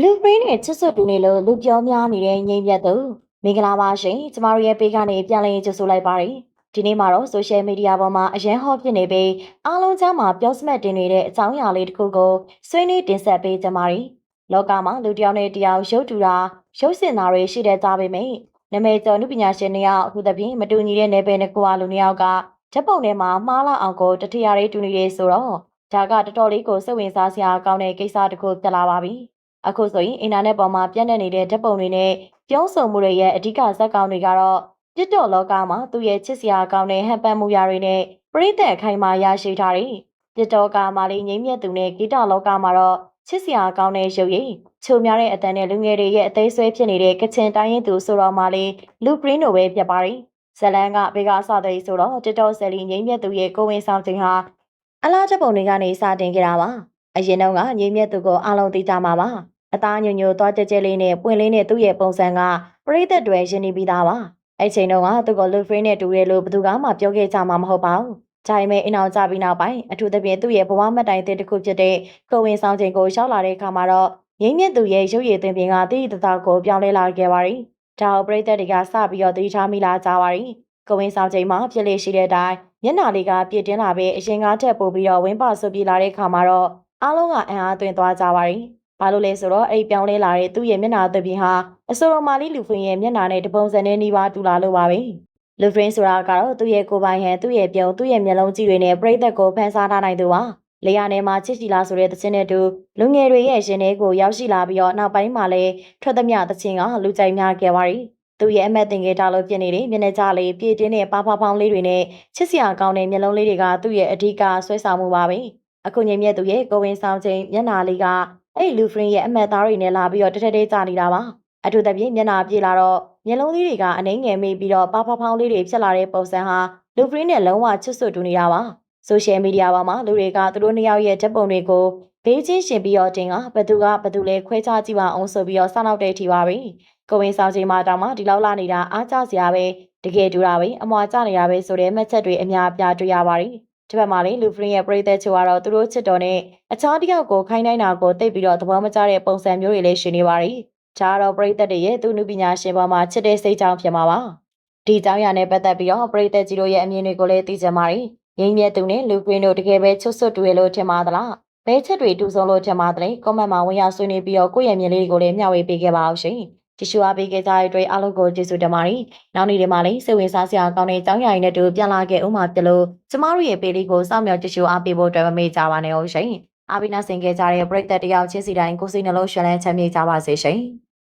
လူပရင်းနဲ့ချစ်စွတ်တူနေလို့လူပြောများနေတဲ့ငိမ့်ပြတ်သူမင်္ဂလာပါရှင်ကျမတို့ရဲ့ပေကနေပြန်လည်ကြိုဆိုလိုက်ပါရစေဒီနေ့မှာတော့ social media ပေါ်မှာအရန်ဟောဖြစ်နေပြီးအားလုံးကြားမှာပြောစမှတ်တင်နေတဲ့အကြောင်းအရာလေးတစ်ခုကိုဆွေးနွေးတင်ဆက်ပေးကြပါရစေလောကမှာလူတစ်ယောက်နဲ့တစ်ယောက်ရုပ်တူတာရုပ်စင်တာတွေရှိတဲ့ကြားပေမဲ့နာမည်ကျော်နုပညာရှင်တွေရောက်အခုသဖြင့်မတူညီတဲ့နယ်ပယ်နှစ်ခုအလူနှစ်ယောက်ကဓာတ်ပုံထဲမှာမှားလာအောင်ကိုတထရာလေးတူနေရေးဆိုတော့ဒါကတော်တော်လေးကိုစိတ်ဝင်စားစရာကောင်းတဲ့ကိစ္စတစ်ခုဖြစ်လာပါပြီ အခုဆိုရင်အင်တာနက်ပေါ်မှာပြန့်နှံ့နေတဲ့ဓာတ်ပုံတွေနဲ့ပြောဆိုမှုတွေရဲ့အဓိကဇာတ်ကောင်တွေကတော့တစ်တော့လောကမှာသူ့ရဲ့ချစ်စရာကောင်းတဲ့ဟန်ပန်မှုရာတွေနဲ့ပြိသက်ခိုင်မာရရှိထားတယ်။တစ်တော့ကမာလေးငိမ့်မြတ်သူနဲ့ဂီတလောကမှာတော့ချစ်စရာကောင်းတဲ့ရုပ်ရည်ချိုများတဲ့အတန်နဲ့လူငယ်တွေရဲ့အသေးဆွဲဖြစ်နေတဲ့ကချင်တိုင်းရင်သူဆိုတော့မာလေးလူပရင်းတို့ပဲဖြစ်ပါတယ်။ဇလန်ကဘေကအစတဲ့ဆိုတော့တစ်တော့ဆယ်လီငိမ့်မြတ်သူရဲ့ကိုဝင်ဆောင်ခြင်းဟာအလားဓာတ်ပုံတွေကနေစတင်ခဲ့တာပါ။အရင်တော့ကငိမ့်မြတ်သူကိုအားလုံးသိကြမှာပါ။ အသားညိုညိုသွားကြဲကြဲလေးနဲ့ပွင့်လေးနဲ့သူ့ရဲ့ပုံစံကပရိသတ်တွေရင်းနေပြီးသားပါအဲ့ချိန်တုန်းကသူကလူဖရင်းနဲ့တူတယ်လို့ဘယ်သူကမှပြောခဲ့ကြမှာမဟုတ်ပါဘူးဒါပေမဲ့အင်အောင်ကြပြီးနောက်ပိုင်းအထူးသဖြင့်သူ့ရဲ့ဘဝမှတ်တိုင်တဲ့တစ်ခုဖြစ်တဲ့ကိုဝင်ဆောင်ချိန်ကိုရောက်လာတဲ့အခါမှာတော့ရင်းမြင့်သူရဲ့ရုပ်ရည်သွင်းပြင်ကတိတိတသားကိုပြောင်းလဲလာခဲ့ပါရီဒါကိုပရိသတ်တွေကစပြီးတော့သတိထားမိလာကြပါရီကိုဝင်ဆောင်ချိန်မှာဖြစ်လေရှိတဲ့အတိုင်းမျက်နှာလေးကပြည့်တင်းလာပြီးအရင်ကထက်ပိုပြီးတော့ဝင်းပဆူပြေလာတဲ့အခါမှာတော့အားလုံးကအံ့အားသွင်းသွားကြပါရီ ဘာလို့လဲဆိုတော့အဲ့ဒီပြောင်းလဲလာတဲ့သူ့ရဲ့မျက်နှာသပြင်ဟာအဆိုတော်မာလီလူဖင်ရဲ့မျက်နှာနဲ့တပုံစံနဲ့နှီးပါတူလာလို့ပါပဲလူဖင်ဆိုတာကတော့သူ့ရဲ့ကိုယ်ပိုင်ဟန်သူ့ရဲ့ပြုံသူ့ရဲ့မျက်လုံးကြည့်တွေနဲ့ပြိသက်ကိုဖန်ဆားထားနိုင်သူပါလေယာနယ်မှာချစ်စီလာဆိုတဲ့သချင်းနဲ့တူလူငယ်တွေရဲ့ရှင်တွေကိုရောက်ရှိလာပြီးတော့နောက်ပိုင်းမှာလည်းထွက်သမျှသချင်းကလူကြိုက်များခဲ့ပါရီသူ့ရဲ့အမတ်တင်ကေတာလို့ဖြစ်နေတဲ့မျက်နှာကြလေးပြည့်တင်းတဲ့ပါဖဖောင်းလေးတွေနဲ့ချစ်စရာကောင်းတဲ့မျက်လုံးလေးတွေကသူ့ရဲ့အဓိကဆွဲဆောင်မှုပါပဲအခုညမြတ်သူရဲ့ကိုဝင်ဆောင်ခြင်းမျက်နှာလေးက အဲ့လူဖရင်ရဲ့အမတ်သားတွေနဲ့လာပြီးတော့တထက်တဲကြနေတာပါအထူးသဖြင့်မျက်နှာပြေလာတော့မျက်လုံးလေးတွေကအနှိမ့်ငယ်မိပြီးတော့ပါဖဖောင်းလေးတွေဖြစ်လာတဲ့ပုံစံဟာလူဖရင်နဲ့လုံးဝချစ်ဆွတ်တူနေတာပါဆိုရှယ်မီဒီယာပေါ်မှာလူတွေကသူတို့နှစ်ယောက်ရဲ့ဓာတ်ပုံတွေကိုဘေးချင်းရှင်ပြီးတော့တင်ကဘသူကဘသူလဲခွဲခြားကြည့်ပါအောင်ဆိုပြီးတော့စောင့်နောက်တဲ့အထိပါပဲကိုဝင်ဆောင်ချိန်မှာတောင်မှဒီလောက်လာနေတာအားကျစရာပဲတကယ်တူတာပဲအမွာကျနေတာပဲဆိုတဲ့မှတ်ချက်တွေအများအပြားတွေ့ရပါတယ် ဒီဘက်မှာလေလူဖရင်ရဲ့ပရိသတ်ချိုကတော့သူတို့ချစ်တော်နဲ့အခြားတစ်ယောက်ကိုခိုင်းနိုင်တာကိုသိပြီးတော့သဘောမကျတဲ့ပုံစံမျိုးတွေလည်းရှင်နေပါရီဒါကတော့ပရိသတ်တွေရဲ့သူနုပညာရှင်ပေါ်မှာချစ်တဲ့စိတ်ကြောင့်ဖြစ်မှာပါဒီကြောင့်ရနဲ့ပတ်သက်ပြီးတော့ပရိသတ်ကြီးတို့ရဲ့အမြင်တွေကိုလည်းသိကြပါရီရင်းမြတ်သူနဲ့လူဖရင်တို့တကယ်ပဲချွတ်ဆွတ်တူရလို့ထင်ပါသလားဘဲချက်တွေတူဆုံးလို့ထင်ပါတယ်ကွန်မန့်မှာဝင်ရောက်ဆွေးနွေးပြီးတော့ကိုယ့်ရဲ့မြင်လေးတွေကိုလည်းမျှဝေပေးခဲ့ပါအောင်ရှင် တ िश ူအားပေးခဲ့ကြတဲ့အတွက်အားလုံးကိုကျေးဇူးတင်ပါတယ်။နောက်နေ့တွေမှာလည်းစိတ်ဝင်စားစရာကောင်းတဲ့အကြောင်းအရာတွေနဲ့တူပြန်လာခဲ့ဦးမှာဖြစ်လို့ကျမတို့ရဲ့ပေးလေးကိုစောင့်မျှော်ကြည့်ရှုအားပေးဖို့အတွက်မမေ့ကြပါနဲ့အောင်ရှင်။အားပေးနာဆင်ခဲ့ကြတဲ့ပရိသတ်တယောက်ချင်းစီတိုင်းကိုယ်စိတ်နှလုံးရှင်လန်းချမ်းမြေ့ကြပါစေရှင်။